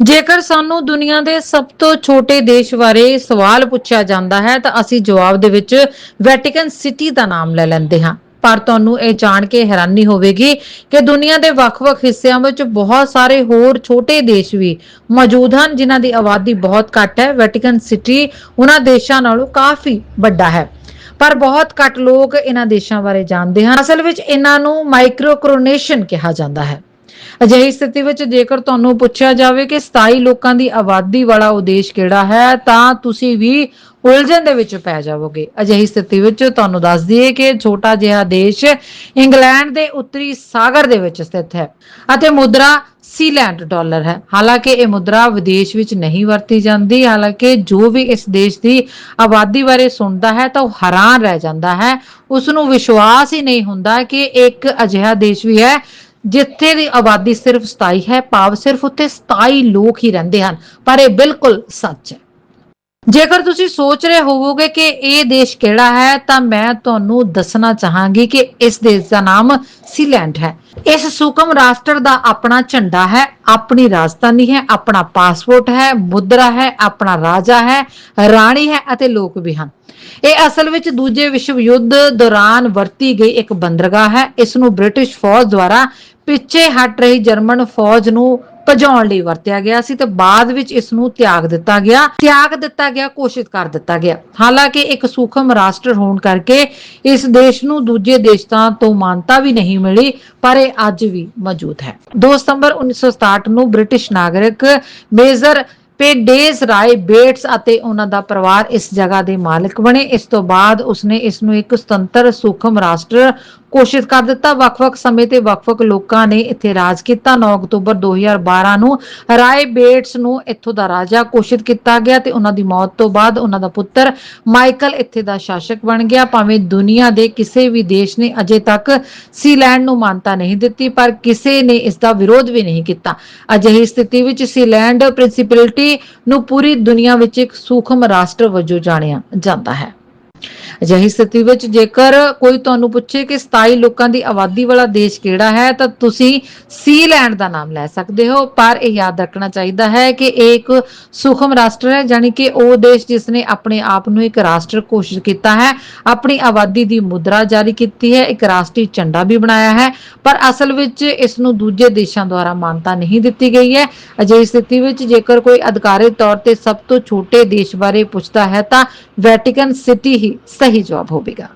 ਜੇਕਰ ਸਾਨੂੰ ਦੁਨੀਆ ਦੇ ਸਭ ਤੋਂ ਛੋਟੇ ਦੇਸ਼ ਬਾਰੇ ਸਵਾਲ ਪੁੱਛਿਆ ਜਾਂਦਾ ਹੈ, ਤਾਂ ਅਸੀਂ ਜਵਾਬ ਦੇ ਵਿੱਚ ਵੈਟੀਕਨ ਸਿਟੀ ਦਾ ਨਾਮ ਲੈ ਲੈਂਦੇ ਹਾਂ। ਪਰ ਤੁਹਾਨੂੰ ਇਹ ਜਾਣ ਕੇ ਹੈਰਾਨੀ ਹੋਵੇਗੀ ਕਿ ਦੁਨੀਆ ਦੇ ਵੱਖ-ਵੱਖ ਹਿੱਸਿਆਂ ਵਿੱਚ ਬਹੁਤ ਸਾਰੇ ਹੋਰ ਛੋਟੇ ਦੇਸ਼ ਵੀ ਮੌਜੂਦ ਹਨ, ਜਿਨ੍ਹਾਂ ਦੀ ਆਬਾਦੀ ਬਹੁਤ ਘੱਟ ਹੈ। ਵੈਟੀਕਨ ਸਿਟੀ ਉਹਨਾਂ ਦੇਸ਼ਾਂ ਨਾਲੋਂ ਕਾਫੀ ਵੱਡਾ ਹੈ। ਪਰ ਬਹੁਤ ਘੱਟ ਲੋਕ ਇਹਨਾਂ ਦੇਸ਼ਾਂ ਬਾਰੇ ਜਾਣਦੇ ਹਨ। ਅਸਲ ਵਿੱਚ ਇਹਨਾਂ ਨੂੰ ਮਾਈਕਰੋਕਰੋਨੇਸ਼ਨ ਕਿਹਾ ਜਾਂਦਾ ਹੈ। ਅਜਿਹੀ ਸਥਿਤੀ ਵਿੱਚ ਜੇਕਰ ਤੁਹਾਨੂੰ ਪੁੱਛਿਆ ਜਾਵੇ ਕਿ 27 ਲੋਕਾਂ ਦੀ ਆਬਾਦੀ ਵਾਲਾ ਉਦੇਸ਼ ਕਿਹੜਾ ਹੈ, ਤਾਂ ਤੁਸੀਂ ਵੀ ਉਲਝਣ ਦੇ ਵਿੱਚ ਪੈ ਜਾਵੋਗੇ। ਅਜਿਹੀ ਸਥਿਤੀ ਵਿੱਚ ਤੁਹਾਨੂੰ ਦੱਸ ਦਈਏ ਕਿ ਛੋਟਾ ਜਿਹਾ ਦੇਸ਼ ਇੰਗਲੈਂਡ ਦੇ ਉੱਤਰੀ ਸਾਗਰ ਦੇ ਵਿੱਚ ਸਥਿਤ ਹੈ ਅਤੇ ਮੁਦਰਾ ਸੀਲੈਂਡ ਡਾਲਰ ਹੈ। ਹਾਲਾਂਕਿ ਇਹ ਮੁਦਰਾ ਵਿਦੇਸ਼ ਵਿੱਚ ਨਹੀਂ ਵਰਤੀ ਜਾਂਦੀ, ਹਾਲਾਂਕਿ ਜੋ ਵੀ ਇਸ ਦੇਸ਼ ਦੀ ਆਬਾਦੀ ਬਾਰੇ ਸੁਣਦਾ ਹੈ ਤਾਂ ਉਹ ਹੈਰਾਨ ਰਹਿ ਜਾਂਦਾ ਹੈ। ਉਸ ਨੂੰ ਵਿਸ਼ਵਾਸ ਹੀ ਨਹੀਂ ਹੁੰਦਾ ਕਿ ਇੱਕ ਅਜਿਹਾ ਦੇਸ਼ ਵੀ ਹੈ ਜਿੱਥੇ ਦੀ ਆਬਾਦੀ ਸਿਰਫ 27 ਹੈ, ਭਾਵ ਸਿਰਫ ਉੱਥੇ 27 ਲੋਕ ਹੀ ਰਹਿੰਦੇ ਹਨ। ਪਰ ਇਹ ਬਿਲਕੁਲ ਸੱਚ ਹੈ। ਜੇਕਰ ਤੁਸੀਂ ਸੋਚ ਰਹੇ ਹੋਵੋਗੇ ਕਿ ਇਹ ਦੇਸ਼ ਕਿਹੜਾ ਹੈ, ਤਾਂ ਮੈਂ ਤੁਹਾਨੂੰ ਦੱਸਣਾ ਚਾਹਾਂਗੀ ਕਿ ਇਸ ਦੇਸ਼ ਦਾ ਨਾਮ ਸੀਲੈਂਡ ਹੈ। ਇਸ ਸੂਖਮ ਰਾਸ਼ਟਰ ਦਾ ਆਪਣਾ ਝੰਡਾ ਹੈ, ਆਪਣੀ ਰਾਜਧਾਨੀ ਹੈ, ਆਪਣਾ ਪਾਸਪੋਰਟ ਹੈ, ਮੁਦਰਾ ਹੈ, ਆਪਣਾ ਰਾਜਾ ਹੈ, ਰਾਣੀ ਹੈ ਅਤੇ ਲੋਕ ਵੀ ਹਨ। ਇਹ ਅਸਲ ਵਿੱਚ ਦੂਜੇ ਵਿਸ਼ਵ ਯੁੱਧ ਦੌਰਾਨ ਵਰਤੀ ਗਈ ਇੱਕ ਬੰਦਰਗਾਹ ਹੈ। ਇਸ ਨੂੰ ਬ੍ਰਿਟਿਸ਼ ਫੌਜ ਦੁਆਰਾ ਪਿੱਛੇ ਹਟ ਰਹੀ ਜਰਮਨ ਫੌਜ ਨੂੰ ਭਜਾਉਣ ਲਈ ਵਰਤਿਆ ਗਿਆ ਸੀ ਤੇ ਬਾਅਦ ਵਿੱਚ ਇਸ ਨੂੰ ਤਿਆਗ ਦਿੱਤਾ ਗਿਆ। ਤਿਆਗ ਦਿੱਤਾ ਗਿਆ, ਘੋਸ਼ਿਤ ਕਰ ਦਿੱਤਾ ਗਿਆ। ਹਾਲਾਂਕਿ ਇੱਕ ਸੂਖਮ ਰਾਸ਼ਟਰ ਹੋਣ ਕਰਕੇ ਇਸ ਦੇਸ਼ ਨੂੰ ਦੂਜੇ ਦੇਸ਼ਾਂ ਤੋਂ ਮਾਨਤਾ ਵੀ ਨਹੀਂ ਮਿਲੀ, ਪਰ ਇਹ ਅੱਜ ਵੀ ਮੌਜੂਦ ਹੈ। 2 ਸਤੰਬਰ 1967 ਨੂੰ ਬ੍ਰਿਟਿਸ਼ ਨਾਗਰਿਕ ਮੇਜਰ ਪੇਡੇਸ ਰਾਏ ਬੇਟਸ ਅਤੇ ਉਹਨਾਂ ਦਾ ਪਰਿਵਾਰ ਇਸ ਜਗ੍ਹਾ ਦੇ ਮਾਲਕ ਬਣੇ। ਇਸ ਤੋਂ ਬਾਅਦ ਉਸਨੇ ਇਸ ਨੂੰ ਇੱਕ ਸੁਤੰਤਰ ਸੂਖਮ ਰਾਸ਼ਟਰ ਘੋਸ਼ਿਤ ਕਰ ਦਿੱਤਾ। ਵੱਖ-ਵੱਖ ਸਮੇਂ ਤੇ ਵੱਖ-ਵੱਖ ਲੋਕਾਂ ਨੇ ਇੱਥੇ ਰਾਜ ਕੀਤਾ। 9 ਅਕਤੂਬਰ 2012 ਨੂੰ ਰਾਏ ਬੇਟਸ ਨੂੰ ਇੱਥੋਂ ਦਾ ਰਾਜਾ ਘੋਸ਼ਿਤ ਕੀਤਾ ਗਿਆ ਤੇ ਉਹਨਾਂ ਦੀ ਮੌਤ ਤੋਂ ਬਾਅਦ ਉਹਨਾਂ ਦਾ ਪੁੱਤਰ ਮਾਈਕਲ ਇੱਥੇ ਦਾ ਸ਼ਾਸਕ ਬਣ ਗਿਆ। ਭਾਵੇਂ ਦੁਨੀਆ ਦੇ ਕਿਸੇ ਵੀ ਦੇਸ਼ ਨੇ ਅਜੇ ਤੱਕ ਸੀਲੈਂਡ ਨੂੰ ਮਾਨਤਾ ਨਹੀਂ ਦਿੱਤੀ, ਪਰ ਕਿਸੇ ਨੇ ਇਸ ਦਾ ਵਿਰੋਧ ਵੀ ਨਹੀਂ ਕੀਤਾ। ਅਜਿਹੀ ਸਥਿਤੀ ਵਿੱਚ ਸੀਲੈਂਡ ਪ੍ਰਿੰਸੀਪਲਿਟੀ ਨੂੰ ਪੂਰੀ ਦੁਨੀਆ ਵਿੱਚ ਇੱਕ ਸੂਖਮ ਰਾਸ਼ਟਰ ਵਜੋਂ ਜਾਣਿਆ ਜਾਂਦਾ ਹੈ। ਅਜਿਹੀ ਸਥਿਤੀ ਵਿੱਚ ਜੇਕਰ ਕੋਈ ਤੁਹਾਨੂੰ ਪੁੱਛੇ ਕਿ 27 ਲੋਕਾਂ ਦੀ ਆਬਾਦੀ ਵਾਲਾ ਦੇਸ਼ ਕਿਹੜਾ ਹੈ, ਤਾਂ ਤੁਸੀਂ ਸੀਲੈਂਡ ਦਾ ਨਾਮ ਲੈ ਸਕਦੇ ਹੋ। ਪਰ ਇਹ ਯਾਦ ਰੱਖਣਾ ਚਾਹੀਦਾ ਹੈ ਕਿ ਇਹ ਇੱਕ ਸੂਖਮ ਰਾਸ਼ਟਰ ਹੈ ਯਾਨੀ ਕਿ ਉਹ ਦੇਸ਼ ਜਿਸ ਨੇ ਆਪਣੇ ਆਪ ਨੂੰ ਇੱਕ ਰਾਸ਼ਟਰ ਘੋਸ਼ਿਤ ਕੀਤਾ ਹੈ, ਆਪਣੀ ਆਬਾਦੀ ਦੀ ਮੁਦਰਾ ਜਾਰੀ ਕੀਤੀ ਹੈ, ਇੱਕ ਰਾਸ਼ਟਰੀ ਝੰਡਾ ਵੀ ਬਣਾਇਆ ਹੈ। ਪਰ ਅਸਲ ਵਿੱਚ ਇਸ ਨੂੰ ਦੂਜੇ ਦੇਸ਼ਾਂ ਦੁਆਰਾ ਮਾਨਤਾ ਨਹੀਂ ਦਿੱਤੀ ਗਈ ਹੈ। ਅਜਿਹੀ ਸਥਿਤੀ ਵਿੱਚ ਜੇਕਰ ਕੋਈ ਅਧਿਕਾਰਿਤ ਤੌਰ ਤੇ ਸਭ ਤੋਂ ਛੋਟੇ ਦੇਸ਼ ਬਾਰੇ ਪੁੱਛਦਾ ਹੈ, ਤਾਂ ਵੈਟੀਕਨ ਸਿਟੀ ਹੀ ਸਹੀ ਜਵਾਬ ਹੋਵੇਗਾ।